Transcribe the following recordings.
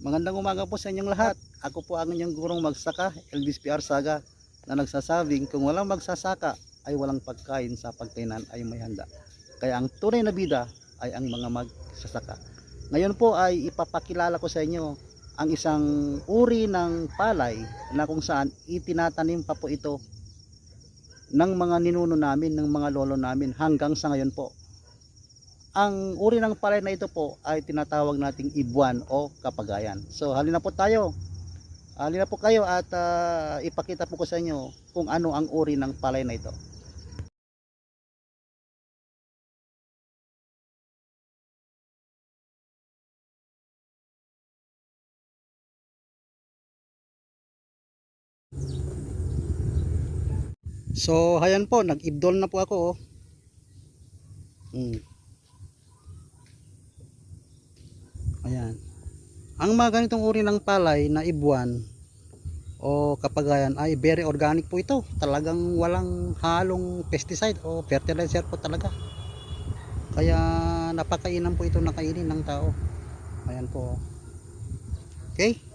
Magandang umaga po sa inyong lahat. Ako po ang inyong gurong magsaka, Elvis PR Saga, na nagsasabing kung walang magsasaka ay walang pagkain sa pagkainan ay may handa. Kaya ang tunay na bida ay ang mga magsasaka. Ngayon po ay ipapakilala ko sa inyo ang isang uri ng palay na kung saan itinatanim pa po ito ng mga ninuno namin, ng mga lolo namin hanggang sa ngayon po. Ang uri ng palay na ito po ay tinatawag nating ibuan o kapagayan. So halina po tayo. Halina po kayo at ah, ipakita po ko sa inyo kung ano ang uri ng palay na ito. So, ayan po, nag-ibdol na po ako. Oh. Mm. Ayan. Ang mga ganitong uri ng palay na ibuan o kapagayan ay very organic po ito. Talagang walang halong pesticide o fertilizer po talaga. Kaya napakainan po ito na kainin ng tao. Ayan po. Okay?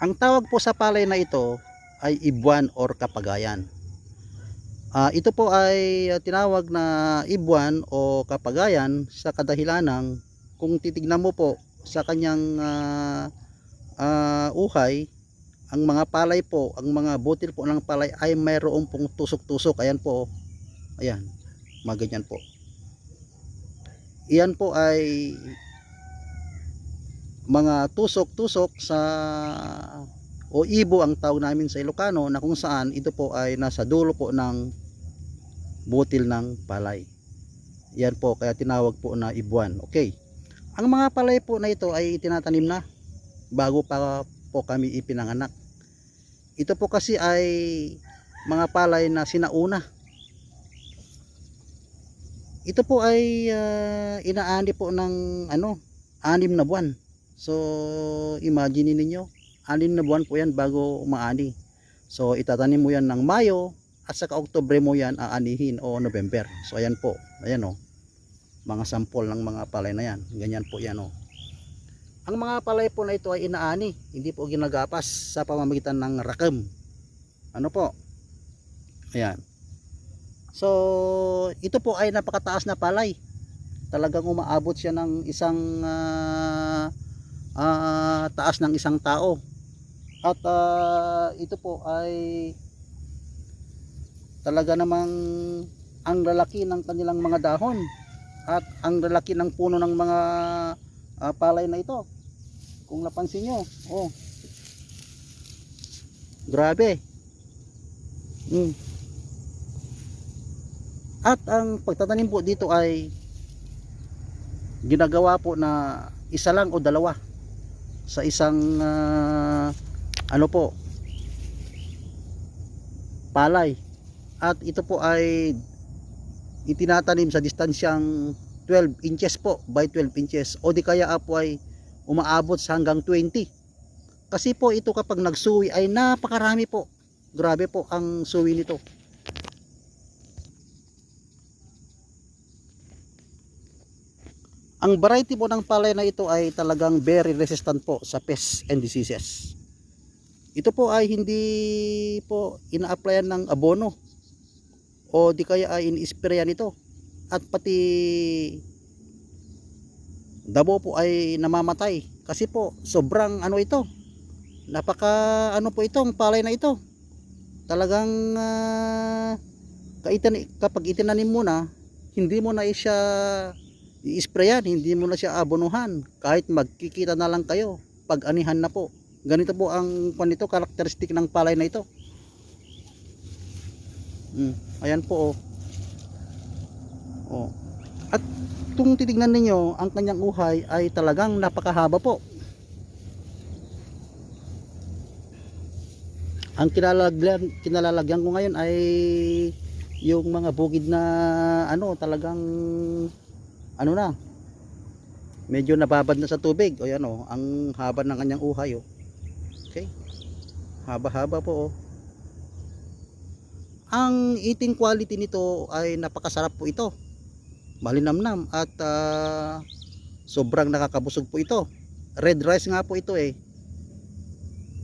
Ang tawag po sa palay na ito ay ibuan or kapagayan. Ah, ito po ay ah, tinawag na ibuan o kapagayan sa kadahilanang kung titignan mo po sa kanyang ah, ah, uhay, ang mga palay po, ang mga butil po ng palay ay mayroong pong tusok-tusok. Ayan po. Ayan. Mga ganyan po. Iyan po ay mga tusok-tusok sa o ibo ang tawag namin sa Ilocano na kung saan ito po ay nasa dulo po ng butil ng palay. Yan po kaya tinawag po na ibuan. Okay. Ang mga palay po na ito ay tinatanim na bago pa po kami ipinanganak. Ito po kasi ay mga palay na sinauna. Ito po ay ah, inaani po ng ano, anim na buwan. So, imagine ninyo, anim na buwan po yan bago umaani. So, itatanim mo yan ng Mayo at saka Oktubre mo yan aanihin o November. So, ayan po. Ayan o. Mga sampol ng mga palay na yan. Ganyan po yan o. Ang mga palay po na ito ay inaani. Hindi po ginagapas sa pamamagitan ng rakam. Ano po? Ayan. So, ito po ay napakataas na palay. Talagang umaabot siya ng isang ah, ah, taas ng isang tao. At ah, ito po ay talaga namang ang lalaki ng kanilang mga dahon at ang lalaki ng puno ng mga ah, palay na ito. Kung napansin nyo, oh. Grabe. Mm. At ang pagtatanim po dito ay ginagawa po na isa lang o dalawa sa isang ah, ano po palay. At ito po ay itinatanim sa distansyang 12 inches po by 12 inches. O di kaya po ay umaabot sa hanggang 20 kasi po ito kapag nagsuwi ay napakarami po. Grabe po ang suwi nito Ang variety po ng palay na ito ay talagang very resistant po sa pests and diseases. Ito po ay hindi po ina-applyan ng abono o di kaya ay in-sprayan ito. At pati dabo po ay namamatay kasi po sobrang ano ito. Napaka ano po itong palay na ito. Talagang kaitan, kapag itinanim mo na, hindi mo na siya i-sprayan, hindi mo na siya abonuhan. Kahit magkikita na lang kayo, pag anihan na po. Ganito po ang panito, karakteristik ng palay na ito. Mm, ayan po oh. oh. At kung titignan ninyo, ang kanyang uhay ay talagang napakahaba po. Ang kinalalagyan, kinalalagyan ko ngayon ay yung mga bukid na ano talagang ano na? Medyo nababad na sa tubig. O yan o. Ang haba ng kanyang uhay o. Okay? Haba haba po o. Ang eating quality nito ay napakasarap po ito. Malinamnam at ah, sobrang nakakabusog po ito. Red rice nga po ito eh.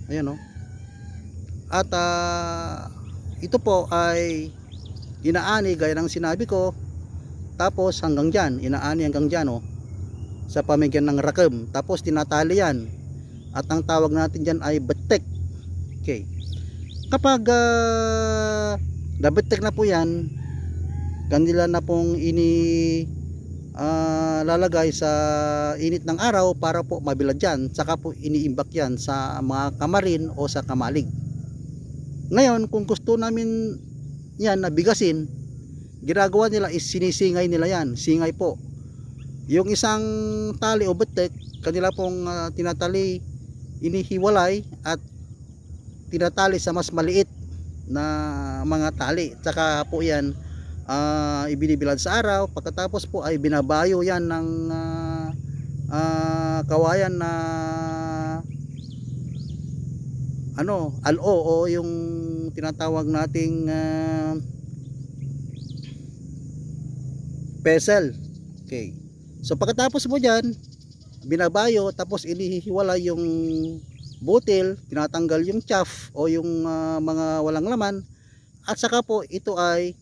Ayan o. At ah, ito po ay inaani gaya ng sinabi ko tapos hanggang dyan inaani hanggang dyan oh, sa pamigyan ng rakam. Tapos tinatali yan. At ang tawag natin dyan ay betek okay. Kapag uh, nabetek na po yan kanila na pong ini ah, lalagay sa init ng araw para po mabilad yan. Saka po iniimbak yan sa mga kamarin o sa kamalig. Ngayon kung gusto namin yan na bigasin ginagawa nila is sinisingay nila yan singay po. Yung isang tali o betek kanila pong ah, tinatali inihiwalay at tinatali sa mas maliit na mga tali. Tsaka po yan ah, ibinibilad sa araw. Pagkatapos po ay binabayo yan ng ah, ah, kawayan na ano alo o yung tinatawag nating ah, pesel. Okay. So pagkatapos mo dyan binabayo tapos inihiwala yung butil tinatanggal yung chaff o yung ah, mga walang laman. At saka po ito ay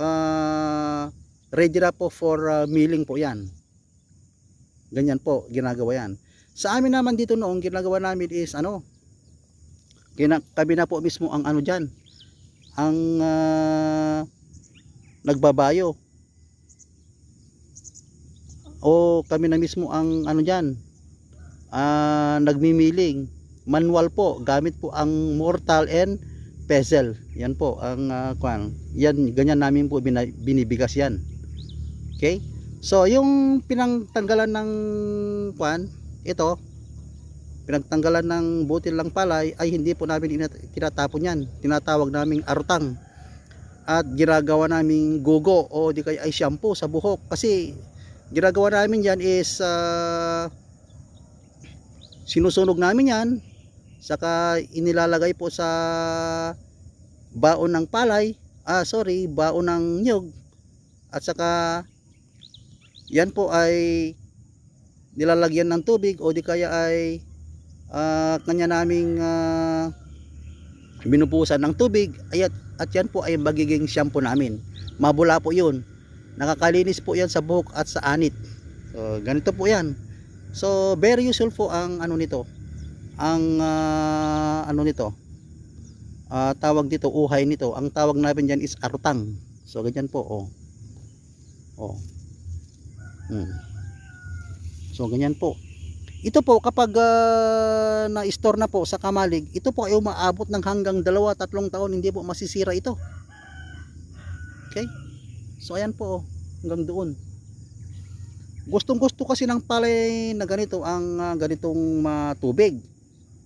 ah, ready na po for ah, milling po yan. Ganyan po ginagawa yan. Sa amin naman dito noong ginagawa namin is ano? Kami na po mismo ang ano dyan. Ang ah, nagbabayo o kami na mismo ang ano dyan ah, nagmimiling. Manual po gamit po ang mortal and pestle. Yan po ang ah, kwan. Yan ganyan namin po binibigas yan. Okay? So yung pinangtanggalan ng kwan ito pinagtanggalan ng butil ng palay ay hindi po namin ina- tinatapon yan. Tinatawag naming arutang. At ginagawa naming gugo o di kaya ay shampoo sa buhok. Kasi ginagawa namin yan is ah, sinusunog namin yan saka inilalagay po sa baon ng palay ah sorry baon ng nyug at saka yan po ay nilalagyan ng tubig o di kaya ay ah, kanya naming ah, binubusan ng tubig at, at yan po ay magiging shampoo namin. Mabula po yun nakakalinis po yan sa buhok at sa anit. So ganito po yan. So very useful po ang ano nito. Ang ah, ano nito. Ah, tawag dito uhay nito. Ang tawag namin dyan is arutang. So ganyan po oh. Oh. Hmm. so ganyan po. Ito po kapag ah, na-store na po sa kamalig ito po ay umaabot ng hanggang dalawa tatlong taon. Hindi po masisira ito. Okay so ayan po oh, hanggang doon. Gustong gusto kasi ng palay na ganito ang ah, ganitong matubig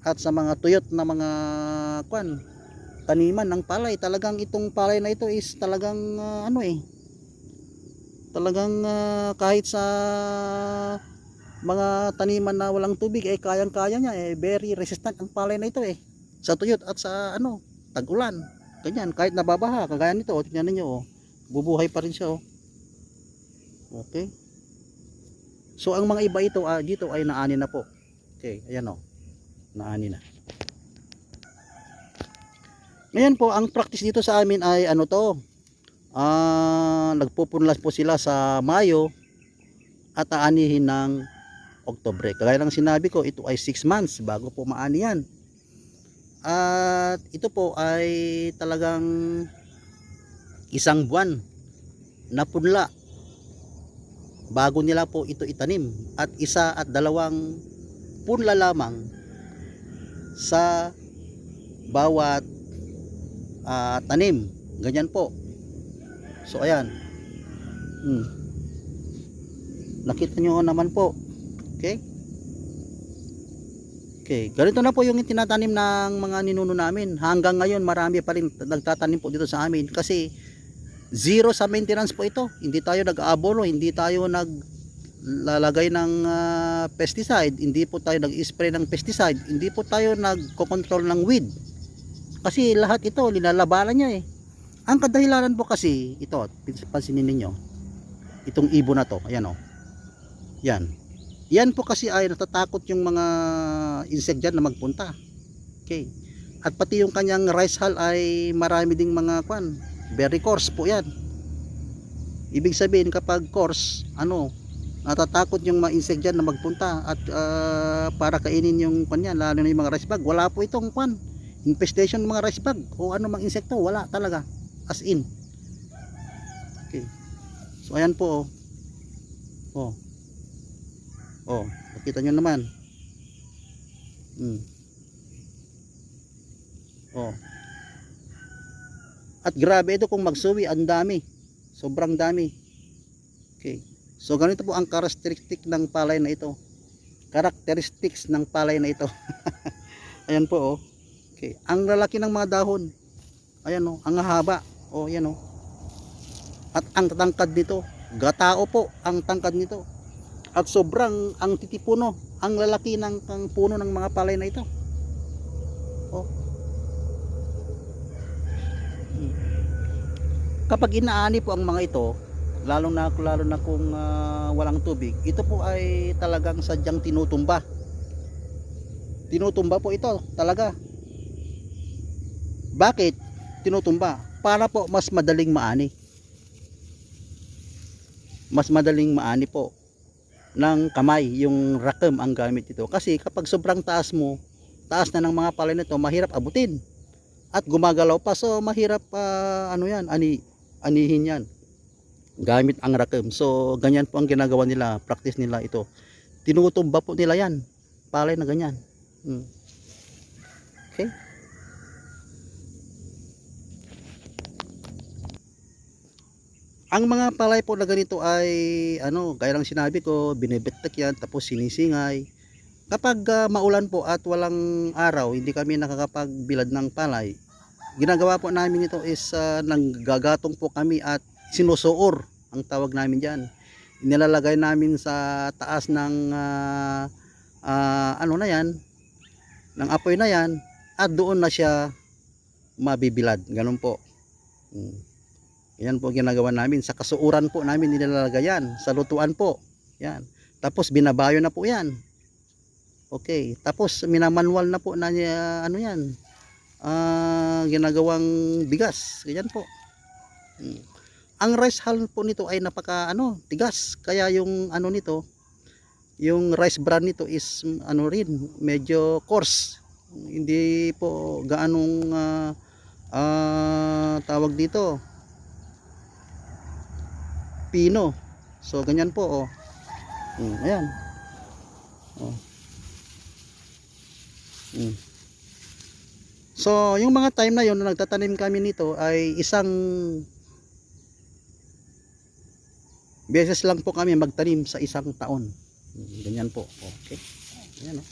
at sa mga tuyot na mga kwan taniman ng palay talagang itong palay na ito is talagang ah, ano eh talagang ah, kahit sa mga taniman na walang tubig ay kayang kaya niya eh very resistant ang palay na ito eh sa tuyot at sa ano tag-ulan. Ganyan kahit nababaha kagaya nito oh, tingnan niyo oh bubuhay pa rin siya oh okay so ang mga iba ito ah, dito ay naani na po okay ayan oh naani na. Ngayon po, ang practice dito sa amin ay ano to, ah nagpupunlas po sila sa Mayo at aanihin ng Oktobre. Kagaya ng sinabi ko, ito ay 6 months bago po maani yan. At ito po ay talagang isang buwan na punla. Bago nila po ito itanim at isa at dalawang punla lamang sa bawat ah, tanim. Ganyan po. So ayan. Hmm. nakita nyo naman po. Okay? Okay. Ganito na po yung tinatanim ng mga ninuno namin. Hanggang ngayon marami pa rin nagtatanim po dito sa amin kasi Zero sa maintenance po ito. Hindi tayo nag-aabono, hindi tayo naglalagay ng ah, pesticide, hindi po tayo nag-spray ng pesticide, hindi po tayo nagko-control ng weed. Kasi lahat ito linalabanan niya eh. Ang kadahilanan po kasi ito, pansinin ninyo. Itong ibon na to, ayan oh. Yan. Yan po kasi ay natatakot yung mga insect dyan na magpunta. Okay. At pati yung kanyang rice hull ay marami ding mga kwan. Very coarse po yan. Ibig sabihin kapag coarse, ano, natatakot yung mga insect dyan na magpunta at ah, para kainin yung kwan yan, lalo na yung mga rice bug. Wala po itong kwan. Infestation ng mga rice bug o ano mang insekto, wala talaga. As in. Okay. So ayan po oh. Oh. Oh, nakita nyo naman. Hmm. Oh. At grabe ito kung magsuwi, ang dami. Sobrang dami. Okay. So ganito po ang characteristic ng palay na ito. Characteristics ng palay na ito. Ayan po oh. Okay. Ang lalaki ng mga dahon. Ayan oh, ang haba. Oh, ayan oh. At ang tangkad nito, gatao po ang tangkad nito. At sobrang ang titipuno, ang lalaki ng ang puno ng mga palay na ito. Oh. Hmm. Kapag inaani po ang mga ito, lalo na lalo na kung ah, walang tubig, ito po ay talagang sadyang tinutumba. Tinutumba po ito, talaga. Bakit tinutumba? Para po mas madaling maani. Mas madaling maani po ng kamay, yung rakam ang gamit ito. Kasi kapag sobrang taas mo, taas na ng mga palay nito, mahirap abutin. At gumagalaw pa, so mahirap ah, ano yan, ani, anihin yan. Gamit ang rakam. So ganyan po ang ginagawa nila, practice nila ito. Tinutumba po nila yan, palay na ganyan. Hmm. Okay? Ang mga palay po na ganito ay ano, gaya ng sinabi ko, binibitak yan tapos sinisingay. Kapag ah, maulan po at walang araw, hindi kami nakakapagbilad ng palay. Ginagawa po namin ito is uh, nanggagatong po kami at sinusuor ang tawag namin diyan. Inilalagay namin sa taas ng ah, ah, ano na yan, ng apoy na yan at doon na siya mabibilad. Ganun po. Mm. Yan po ginagawa namin. Sa kasuuran po namin nilalagay yan. Sa lutuan po. Yan. Tapos binabayo na po yan. Okay. Tapos minamanwal na po na niya, ano yan. Ah ginagawang bigas. Ganyan po. Hmm. Ang rice hull po nito ay napaka ano, tigas. Kaya yung ano nito, yung rice bran nito is ano rin, medyo coarse. Hindi po gaanong ah, ah, tawag dito pino. So ganyan po oh. Mm, ayan. Oh. Mm. So yung mga time na yon na nagtatanim kami nito ay isang beses lang po kami magtanim sa isang taon. Ganyan po. Okay. Ayan oh.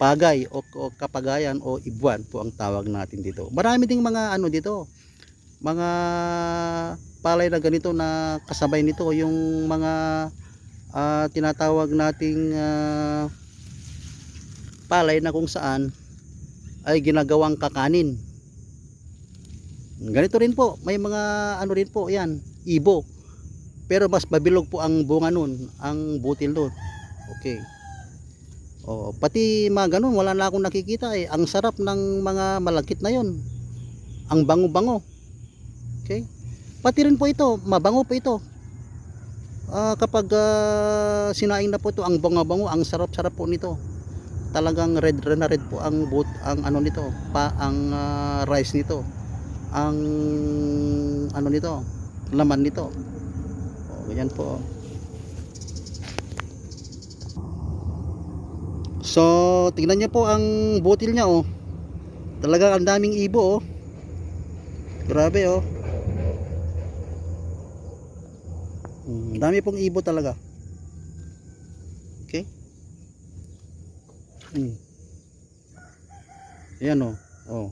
pagay o, o kapagayan o ibuan po ang tawag natin dito. Marami ding mga ano dito, mga palay na ganito na kasabay nito yung mga ah, tinatawag nating ah, palay na kung saan ay ginagawang kakanin. Ganito rin po, may mga ano rin po 'yan, ibo. Pero mas mabilog po ang bunga nun, ang butil nun. Okay. Oh, pati mga ganun, wala na akong nakikita eh. Ang sarap ng mga malagkit na 'yon. Ang bango-bango. Okay? Pati rin po ito, mabango po ito. Ah, kapag ah, sinaing na po ito, ang bango-bango, ang sarap-sarap po nito. Talagang red na red po ang boot, ang ano nito, pa ang ah, rice nito. Ang ano nito, laman nito. Oh, ganyan po. So, tingnan niyo po ang butil niya oh. Talagang ang daming ibo oh. Grabe oh. Mm, dami pong ibo talaga. Hmm. Ayan o. Oh. oh.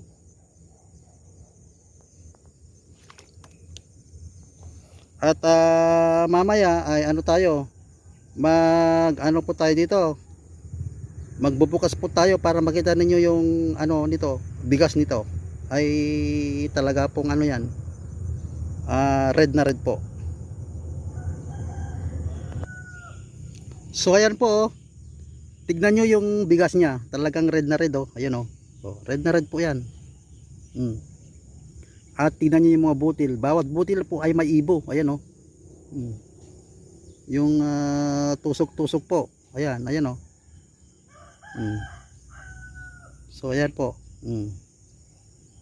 At uh, mamaya ay ano tayo? Mag ano po tayo dito? Magbubukas po tayo para makita ninyo yung ano nito, bigas nito. Ay talaga pong ano 'yan. Uh, red na red po. So ayan po oh. Tignan nyo yung bigas niya. Talagang red na red oh. Ayan oh. oh red na red po yan. Mm. At tignan nyo yung mga butil. Bawat butil po ay may ibo. Ayan oh. Mm. Yung ah, tusok-tusok po. Ayan, ayan oh. Mm. So ayan po. Mm.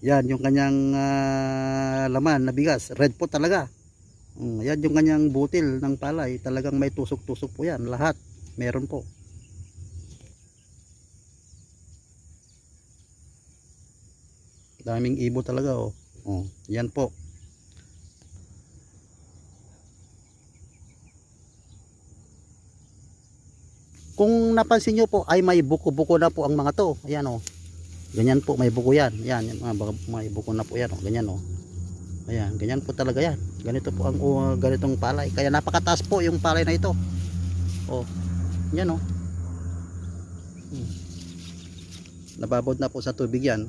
Yan yung kanyang ah, laman na bigas. Red po talaga. Mm, yan yung kanyang butil ng palay. Talagang may tusok-tusok po yan. Lahat. Meron po. Daming ibo talaga oh. Oh, yan po. Kung napansin nyo po ay may buko-buko na po ang mga to. Ayan oh. Ganyan po may buko yan. Yan, yan mga baga- may buko na po yan oh. Ganyan oh. Ayan, ganyan po talaga yan. Ganito po ang uh, ganitong palay. Kaya napakataas po yung palay na ito. Oh. Yan oh. Hmm. Nababad na po sa tubig yan.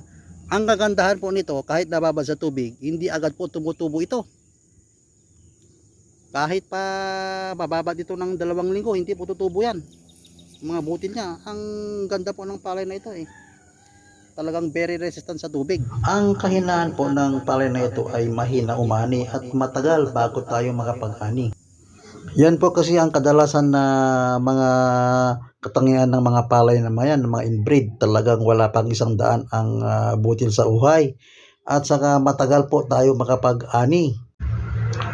Ang kagandahan po nito, kahit nababad sa tubig, hindi agad po tumutubo ito. Kahit pa mababa dito ng dalawang linggo, hindi po tutubo yan. Mga butil niya, ang ganda po ng palay na ito eh. Talagang very resistant sa tubig. Ang kahinaan po ng palay na ito ay mahina umani at matagal bago tayo makapag-ani. Yan po kasi ang kadalasan na mga katangian ng mga palay na mga yan, ng mga inbreed. Talagang wala pang isang daan ang ah, butil sa uhay. At saka matagal po tayo makapag-ani.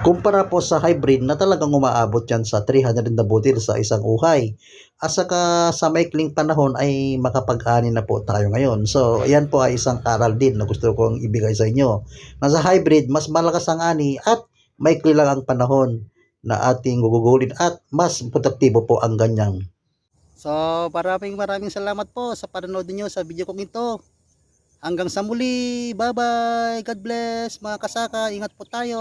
Kumpara po sa hybrid na talagang umaabot yan sa 300 na butil sa isang uhay. At saka sa maikling panahon ay makapag-ani na po tayo ngayon. So, yan po ay isang aral din na gusto kong ibigay sa inyo. Na sa hybrid, mas malakas ang ani at maikli lang ang panahon na ating gugugulin at mas produktibo po ang ganyang. So, maraming maraming salamat po sa panonood niyo sa video kong ito. Hanggang sa muli. Bye-bye. God bless mga kasaka. Ingat po tayo.